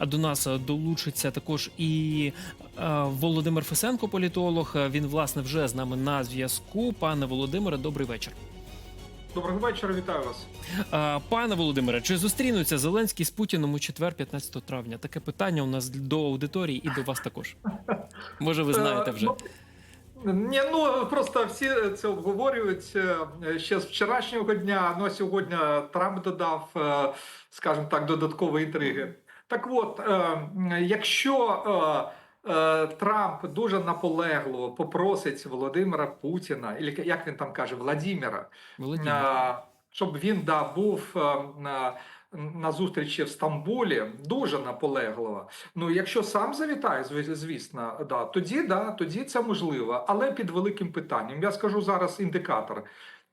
До нас е, долучиться також і е, Володимир Фесенко, політолог. Е, Він власне вже з нами на зв'язку. Пане Володимире, добрий вечір. Доброго вечора, вітаю вас. Пане Володимире, чи зустрінуться Зеленський з Путіним у четвер, 15 травня? Таке питання у нас до аудиторії і до вас також. Може, ви знаєте вже. Ну, Ні, ну просто всі це обговорюють ще з вчорашнього дня. Ну а сьогодні Трамп додав, скажімо так, додаткові інтриги. Так от, е, якщо е, е, Трамп дуже наполегливо попросить Володимира Путіна, і як він там каже, Владіміра, Володимир. щоб він да, був на, на зустрічі в Стамбулі, дуже наполегливо. Ну, якщо сам завітає, звісно, да, тоді да, тоді це можливо, але під великим питанням. Я скажу зараз індикатор.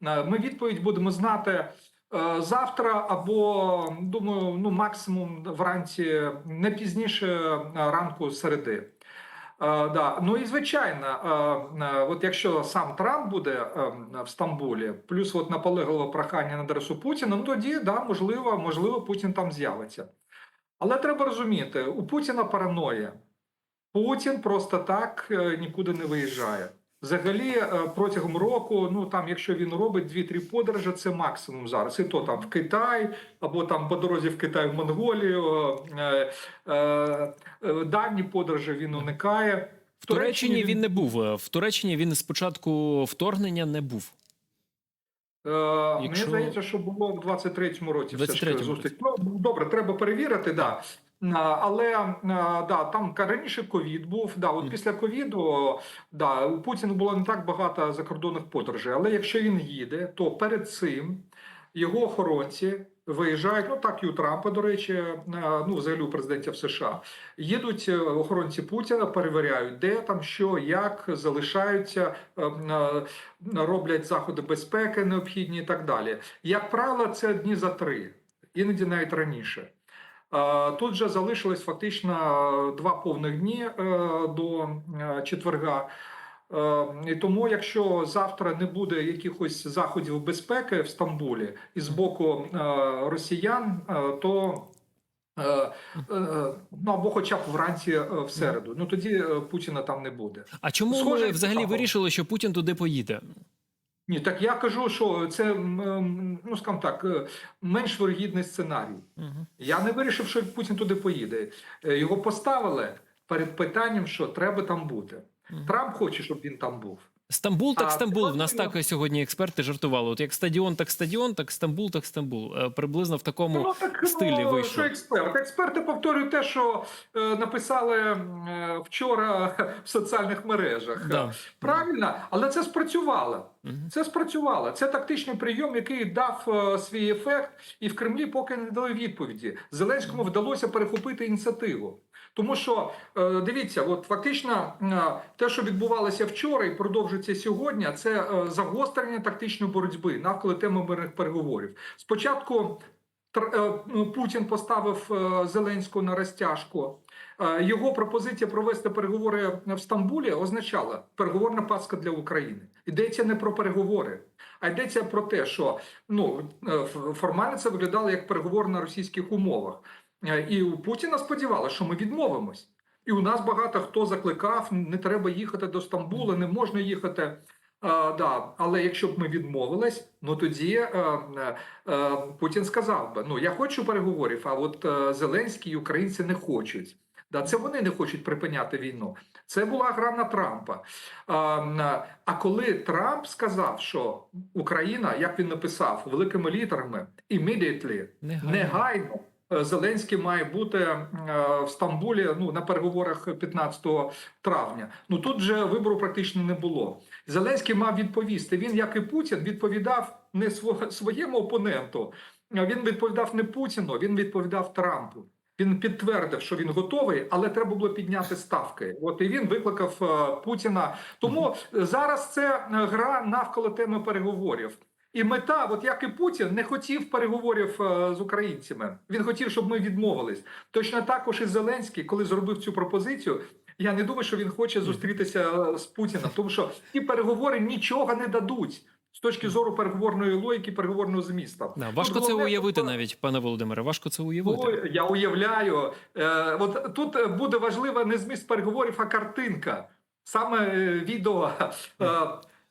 Ми відповідь будемо знати. Е, Завтра або думаю, ну максимум вранці не пізніше е, ранку середи. Е, да. Ну і звичайно, от якщо сам Трамп буде в Стамбулі, плюс от наполегливе прохання на адресу Путіна, ну тоді да, можливо, можливо, Путін там з'явиться. Але треба розуміти, у Путіна параноя. Путін просто так нікуди не виїжджає. Взагалі, е, протягом року, ну там, якщо він робить 2-3 подорожі, це максимум зараз. І то там в Китай, або там по дорозі в Китай, в Монголію. Е, е, дальні подорожі він уникає. В Туреччині він не був. В Туреччині він з початку вторгнення не був. Е, Мені здається, що було в 23-му році. все ж зустріч. Ну, добре, треба перевірити, да. А, Але е, да, там раніше ковід був. Да, от після ковіду да, у Путіна було не так багато закордонних подорожей. Але якщо він їде, то перед цим його охоронці виїжджають. Ну так і у Трампа, до речі, е, ну взагалі у президентів США. Їдуть е, охоронці Путіна, перевіряють, де там що, як залишаються, е, е, роблять заходи безпеки необхідні і так далі. Як правило, це дні за три, іноді навіть раніше. Тут же залишилось фактично два повних дні е, до е, четверга. Е, І тому, якщо завтра не буде якихось заходів безпеки в Стамбулі і з боку росіян, то ну або хоча б вранці в середу, ну тоді Путіна там не буде. А чому Схоже, взагалі вирішили, що Путін туди поїде? Ні, так я кажу, що це ну скажімо так, е, менш вирогідний сценарій. Угу. Я не вирішив, що Путін туди поїде. Е, Його поставили перед питанням, що треба там бути. Угу. Трамп хоче, щоб він там був. Стамбул, так Стамбул. В нас так сьогодні експерти жартували. От як стадіон, так стадіон, так Стамбул, так Стамбул. Е, Приблизно в такому так, стилі ну, вийшло. Що експерт? Експерти повторюють те, що е, написали е, вчора в соціальних мережах. Да. Правильно, але це спрацювало. Мгм. Це спрацювало. Це тактичний прийом, який дав е, свій ефект, і в Кремлі поки не дали відповіді. Зеленському вдалося перехопити ініціативу. Тому що е, дивіться, от фактично е, те, що відбувалося вчора і продовжується сьогодні, це е, загострення тактичної боротьби навколо теми мирних переговорів. Спочатку ну, Путін поставив Зеленського на розтяжку. Його пропозиція провести переговори в Стамбулі означала переговорна паска для України. Йдеться не про переговори, а йдеться про те, що ну формально це виглядало як переговори на російських умовах. Е, І у Путіна сподівалося, що ми відмовимось. І у нас багато хто закликав: не треба їхати до Стамбула, не можна їхати. А, да. Але якщо б ми відмовились, ну тоді е, е, е, Путін сказав би: ну я хочу переговорів, а от е, Зеленський і українці не хочуть. Да, це вони не хочуть припиняти війну. Це була гра на Трампа. А, а коли Трамп сказав, що Україна, як він написав великими літерами, immediately, Негайно. негайно. Зеленський має бути е, в Стамбулі ну на переговорах 15 травня. Ну тут же вибору практично не було. Зеленський мав відповісти. Він, як і Путін, відповідав не сво- своєму опоненту. Він відповідав не Путіну, він відповідав Трампу. Він підтвердив, що він готовий, але треба було підняти ставки. От і він викликав е, Путіна. Тому зараз це гра навколо теми переговорів. І мета, от як і Путін, не хотів переговорів е, з українцями. Він хотів, щоб ми відмовились. Точно також і Зеленський, коли зробив цю пропозицію. Я не думаю, що він хоче зустрітися е, з Путіним, тому що ті переговори нічого не дадуть. З точки зору переговорної логіки, переговорного змісту. Да, Тут важко це головне, уявити навіть, пане Володимире. Важко це уявити. Ну, я уявляю, е, от тут буде важлива не зміст переговорів, а картинка. Саме е, відео, е,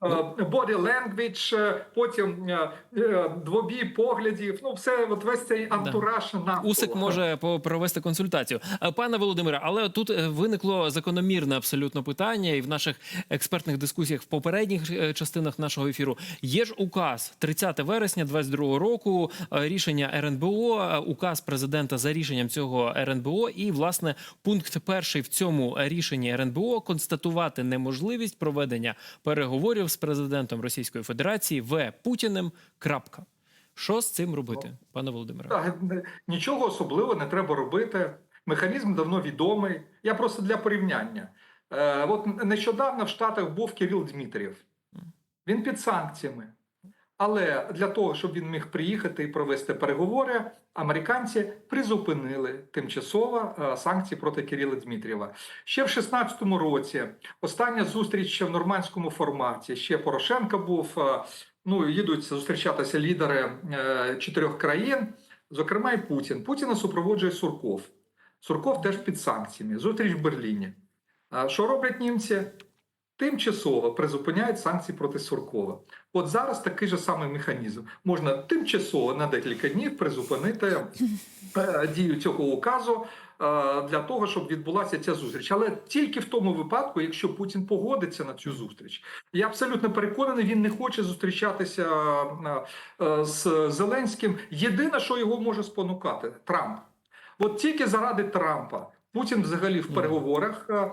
body language, е, потім е, е, двобій поглядів. Ну, все, от весь цей антураж навколо. Усик може провести консультацію. Е, Пане Володимире, але тут е, виникло закономірне абсолютно питання, і в наших експертних дискусіях в попередніх е, частинах нашого ефіру є ж указ 30 вересня 22 року. е, Рішення РНБО, е, указ президента за рішенням цього РНБО. І власне пункт перший в цьому рішенні РНБО констатувати неможливість проведення переговорів з президентом Російської Федерації В Путіним. Крапка. Що з цим робити, пане Володимире? Так, нічого особливого не треба робити. Механізм давно відомий. Я просто для порівняння. Е, от нещодавно в Штатах був Кирил Дмитрів. Він під санкціями. Але для того, щоб він міг приїхати і провести переговори, американці призупинили тимчасово е, санкції проти Кирила Дмитрієва. Ще в 16-му році остання зустріч ще в нормандському форматі. Ще Порошенко був. е, Ну їдуть зустрічатися лідери е, чотирьох країн, зокрема і Путін. Путіна супроводжує Сурков. Сурков теж під санкціями. Зустріч в Берліні. Що роблять німці? Тимчасово призупиняють санкції проти Суркова. От зараз такий же самий механізм. Можна тимчасово на декілька днів призупинити е, дію цього указу е, для того, щоб відбулася ця зустріч. Але тільки в тому випадку, якщо Путін погодиться на цю зустріч. Я абсолютно переконаний, він не хоче зустрічатися е, з Зеленським. Єдине, що його може спонукати Трамп. От тільки заради Трампа. Путін взагалі в переговорах е, е,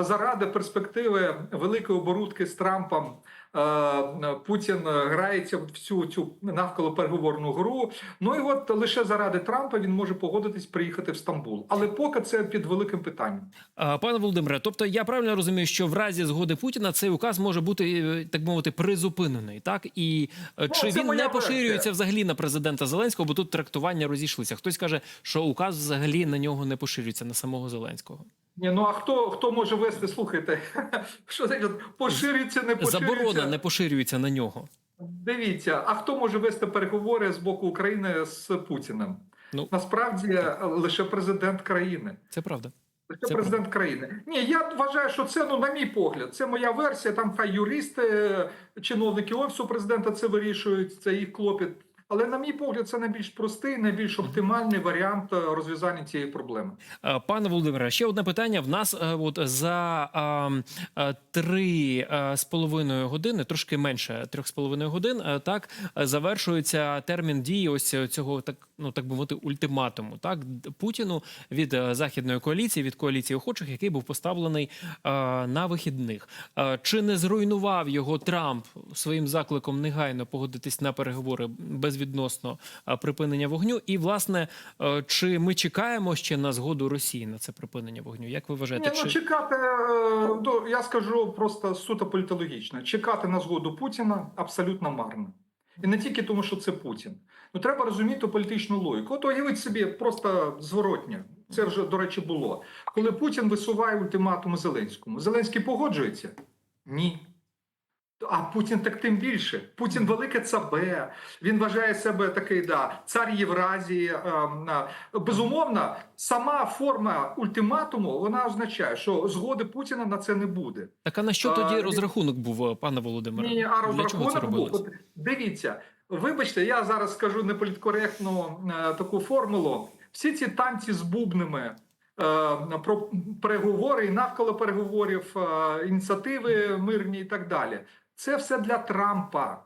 заради перспективи великої оборудки з Трампом. Е, е, Путін грається в цю цю навколо переговорну гру. Ну і от лише заради Трампа він може погодитись приїхати в Стамбул. Але поки це під великим питанням. Пане Володимире, тобто я правильно розумію, що в разі згоди Путіна цей указ може бути е, так мовити призупинений, так і е, чи Ну, він не версія. поширюється взагалі на президента Зеленського, бо тут трактування розійшлися. Хтось каже, що указ взагалі на нього не поширюється на самого Зеленського. Ні, ну а хто хто може вести? Слухайте, що таке поширюється, не поширюється? Заборона не поширюється на нього. Дивіться, а хто може вести переговори з боку України з Путіним? Ну. Насправді е, лише президент країни. Це правда. Лише Це президент країни. Ні, я вважаю, що це ну на мій погляд. Це моя версія. Там хай юристи, чиновники офісу президента це вирішують. Це їх клопіт. Але на мій погляд, це найбільш простий, найбільш оптимальний варіант е, розв'язання цієї проблеми. Е, Пане Володимире, ще одне питання. В нас е, от за три з половиною години, трошки менше трьох з половиною годин, так завершується термін дії ось цього так, ну так би мовити, ультиматуму. Так Путіну від західної коаліції, від коаліції охочих, який був поставлений на вихідних. Чи не зруйнував його Трамп своїм закликом негайно погодитись на переговори безвідносно е, припинення вогню? І власне, е, чи ми чекаємо ще на згоду Росії на це припинення вогню? Як ви вважаєте? Ні, ну чекати, е, ну, я скажу просто суто політологічно. Чекати на згоду Путіна абсолютно марно. І не тільки тому, що це Путін. Ну треба розуміти політичну логіку. От уявіть собі просто зворотнє. Це вже, до речі, було. Коли Путін висуває ультиматум Зеленському. Зеленський погоджується? Ні. А Путін так тим більше. Путін велике цабе. Він вважає себе такий да, цар Євразії. ем, а, Безумовно, сама форма ультиматуму вона означає, що згоди Путіна на це не буде. Так а на що тоді ні. розрахунок був, е, пане Володимире? Ні, а розрахунок був. От дивіться, вибачте, я зараз скажу неполіткоректну е, таку формулу. Всі ці танці з бубнами. е, Про переговори і навколо переговорів, е, ініціативи мирні і так далі. Це все для Трампа.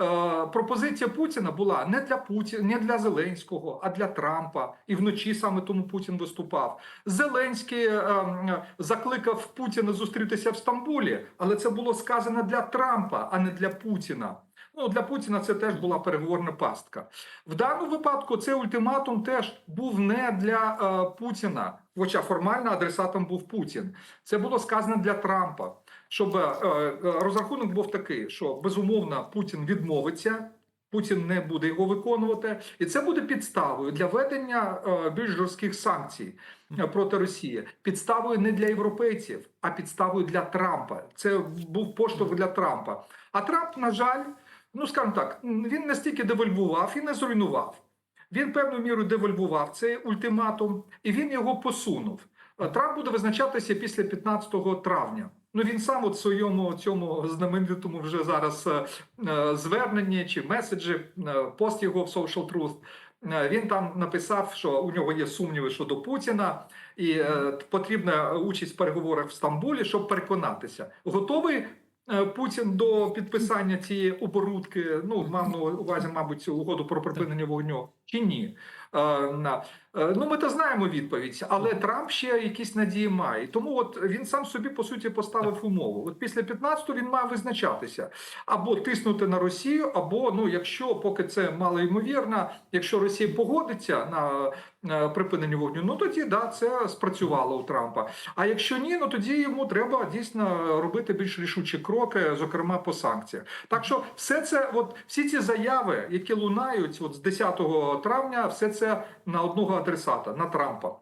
Е, Пропозиція Путіна була не для Путіна, не для Зеленського, а для Трампа. І вночі саме тому Путін виступав. Зеленський е, закликав Путіна зустрітися в Стамбулі, але це було сказано для Трампа, а не для Путіна. Ну для Путіна це теж була переговорна пастка. В даному випадку цей ультиматум теж був не для е, Путіна, хоча формально адресатом був Путін. Це було сказано для Трампа. Щоб е, е, розрахунок був такий, що безумовно Путін відмовиться Путін не буде його виконувати, і це буде підставою для введення е, більш жорстких санкцій е, проти Росії. Підставою не для європейців, а підставою для Трампа. Це був поштовх для Трампа. А Трамп, на жаль, ну скажімо так, він настільки девальвував і не зруйнував. Він певною мірою девальвував цей ультиматум, і він його посунув. Е, Трамп буде визначатися після 15 травня. Ну він сам в своєму цьому знаменитому вже зараз е, е, зверненні чи меседжі, пост його в Social Truth, він там написав, що у нього є сумніви щодо Путіна, і потрібна участь в переговорах в Стамбулі, щоб переконатися, готовий. Е, Путін до підписання цієї оборудки, ну мав на увазі, мабуть, цю угоду про припинення вогню чи ні? Е, на- е, Ну, ми то знаємо відповідь, але Трамп ще якісь надії має. Тому от він сам собі по суті поставив умову. От після 15-го він має визначатися або тиснути на Росію, або ну, якщо поки це мало ймовірно, якщо Росія погодиться на е, припинення вогню, ну тоді да, це спрацювало у Трампа. А якщо ні, ну тоді йому треба дійсно робити більш рішучі кроки, зокрема по санкціях. Так що все це, от всі ці заяви, які лунають от з 10 травня, все це на одного адресата на Трампа.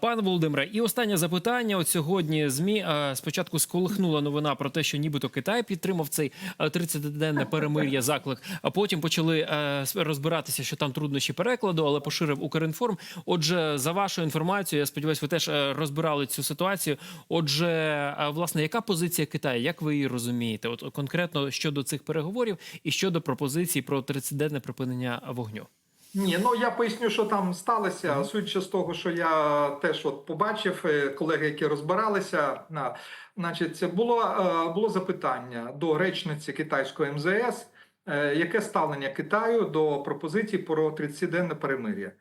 Пане Володимире, і останнє запитання. От сьогодні змі спочатку сколихнула новина про те, що нібито Китай підтримав цей е, 30-денне перемир'я заклик. А потім почали розбиратися, що там труднощі перекладу, але поширив Укрінформ. Отже, за вашою інформацією, я сподіваюся, ви теж розбирали цю ситуацію. Отже, власне, яка позиція Китаю? Як ви її розумієте? От конкретно щодо цих переговорів і щодо пропозиції про 30-денне припинення вогню? Ні, ну я поясню, що там сталося. Судячи з того, що я теж от побачив, е, колеги, які розбиралися, на значить, це було, е, було запитання до речниці китайської МЗС, е, яке ставлення Китаю до пропозиції про 30-денне перемир'я.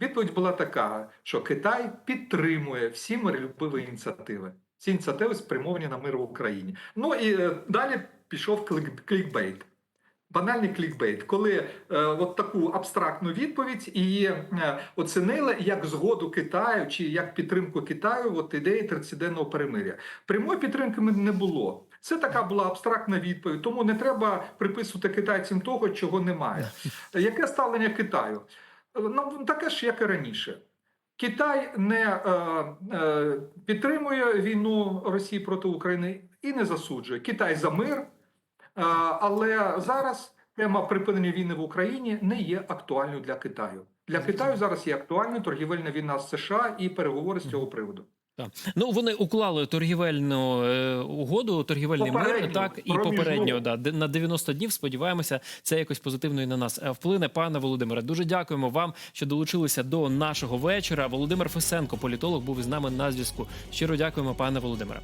Відповідь була така, що Китай підтримує всі миролюбиві ініціативи. Ці ініціативи спрямовані на мир в Україні. Ну і далі пішов клік- клікбейт. Банальний клікбейт, коли е, от таку абстрактну відповідь і е, оцінили як згоду Китаю чи як підтримку Китаю от ідеї 30-денного перемиря. Прямої підтримки не було. Це така була абстрактна відповідь, тому не треба приписувати китайцям того, чого немає. Яке ставлення Китаю? Ну таке ж, як і раніше. Китай не е, е, підтримує війну Росії проти України і не засуджує. Китай за мир, але зараз тема припинення війни в Україні не є актуальною для Китаю. Для Китаю зараз є актуальною торгівельна війна з США і переговори з цього приводу. Так. Ну вони уклали торгівельну е, угоду, торгівельний мир, так і попередньо да, на 90 днів. Сподіваємося, це якось позитивно і на нас е, вплине. Пане Володимире, дуже дякуємо вам, що долучилися до нашого вечора. Володимир Фесенко, політолог, був із нами на зв'язку. Щиро дякуємо, пане Володимире.